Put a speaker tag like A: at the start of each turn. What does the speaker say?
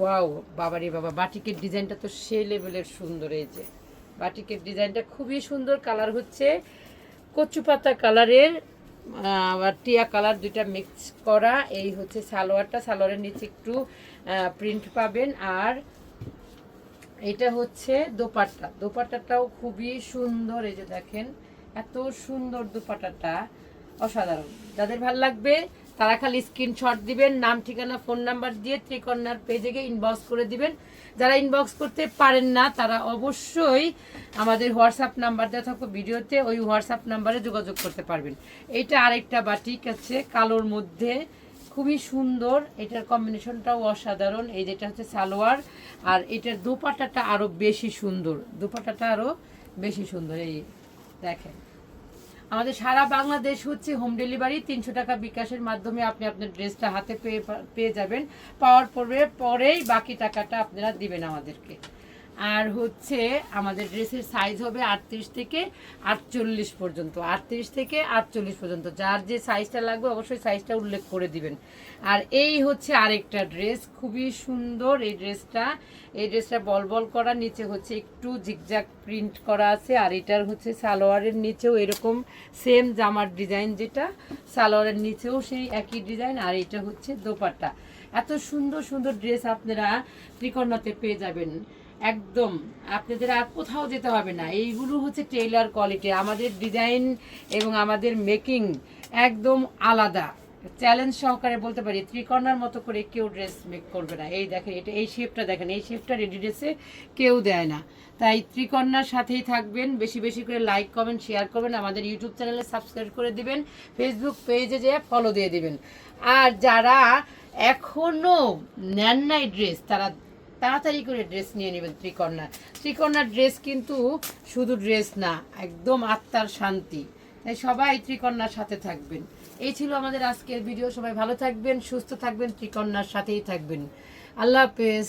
A: Wow, বাবারে বাবা, বাটিকের ডিজাইনটা তো সেই লেভেলের সুন্দর এই যে। বাটিকের ডিজাইনটা খুবই সুন্দর, কালার হচ্ছে কচু পাতা কালারের আবার টিয়া কালার দুইটা মিক্স করা। এই হচ্ছে সালোয়ারটা, সালোয়ারের নিচে একটু প্রিন্ট পাবেন। আর এটা হচ্ছে দোপাট্টা। দোপাট্টাটাও খুবই সুন্দর, এই যে দেখেন, এত সুন্দর দোপাট্টাটা, অসাধারণ। যাদের ভালো লাগবে তারা খালি স্ক্রিনশট দিবেন, নাম, ঠিকানা, ফোন নাম্বার দিয়ে ত্রিকন্যার পেজে গিয়ে ইনবক্স করে দিবেন। যারা ইনবক্স করতে পারেন না, তারা অবশ্যই আমাদের হোয়াটসঅ্যাপ নাম্বার দেওয়া থাকবে ভিডিওতে, ওই হোয়াটসঅ্যাপ নাম্বারে যোগাযোগ করতে পারবেন। এইটা আরেকটা বাটিক আছে, কালোর মধ্যে। খুবই সুন্দর, এটার কম্বিনেশনটাও অসাধারণ। এই যেটা হচ্ছে সালোয়ার, আর এটার দোপাট্টাটা আরও বেশি সুন্দর। দোপাট্টাটা আরও বেশি সুন্দর, এই দেখেন। আমাদের সারা বাংলাদেশ হচ্ছে হোম ডেলিভারি তিনশো টাকা বিকাশের মাধ্যমে আপনি আপনার ড্রেসটা হাতে পেয়ে পেয়ে যাবেন। পাওয়ার পরে, পরেই বাকি টাকাটা আপনারা দিবেন আমাদেরকে। আর হচ্ছে আমাদের ড্রেসের সাইজ হবে আটত্রিশ থেকে আটচল্লিশ পর্যন্ত, আটত্রিশ থেকে আটচল্লিশ পর্যন্ত। যার যে সাইজটা লাগবে অবশ্যই সাইজটা উল্লেখ করে দিবেন। আর এই হচ্ছে আরেকটা ড্রেস খুবই সুন্দর এই ড্রেসটা এই ড্রেসটা বল বল করা, নিচে হচ্ছে একটু জিগজাগ প্রিন্ট করা আছে। আর এটার হচ্ছে সালোয়ারের নিচেও এরকম সেম জামার ডিজাইন যেটা, সালোয়ারের নিচেও সেই একই ডিজাইন আর এটা হচ্ছে দোপাট্টা। এত সুন্দর সুন্দর ড্রেস আপনারা ত্রিকর্ণাতে পেয়ে যাবেন। একদম। আপনাদের আর কোথাও যেতে হবে না। এইগুলো হচ্ছে টেইলার কোয়ালিটি আমাদের ডিজাইন এবং আমাদের মেকিং একদম আলাদা। চ্যালেঞ্জ সহকারে বলতে পারি ত্রিকর্ণার মতো করে কেউ ড্রেস মেক করবে না। এই দেখেন, এটা এই শেপটা দেখেন। এই শেপটা রেডি ড্রেসে কেউ দেয় না। তাই ত্রিকর্ণার সাথেই থাকবেন। বেশি বেশি করে লাইক কমেন্ট শেয়ার করবেন। আমাদের ইউটিউব চ্যানেলে সাবস্ক্রাইব করে দিবেন। ফেসবুক পেজে যেয়ে ফলো দিয়ে দিবেন। আর যারা এখনও নেন নাই ড্রেস তারা তাড়াতাড়ি করে ড্রেস নিয়ে নেবেন ত্রিকন্যা। ত্রিকন্যার ড্রেস কিন্তু শুধু ড্রেস না, একদম আত্মার শান্তি। তাই সবাই ত্রিকন্যার সাথে থাকবেন। এই ছিল আমাদের আজকের ভিডিও সবাই ভালো থাকবেন, সুস্থ থাকবেন, ত্রিকন্যার সাথেই থাকবেন। আল্লাহ হাফেজ।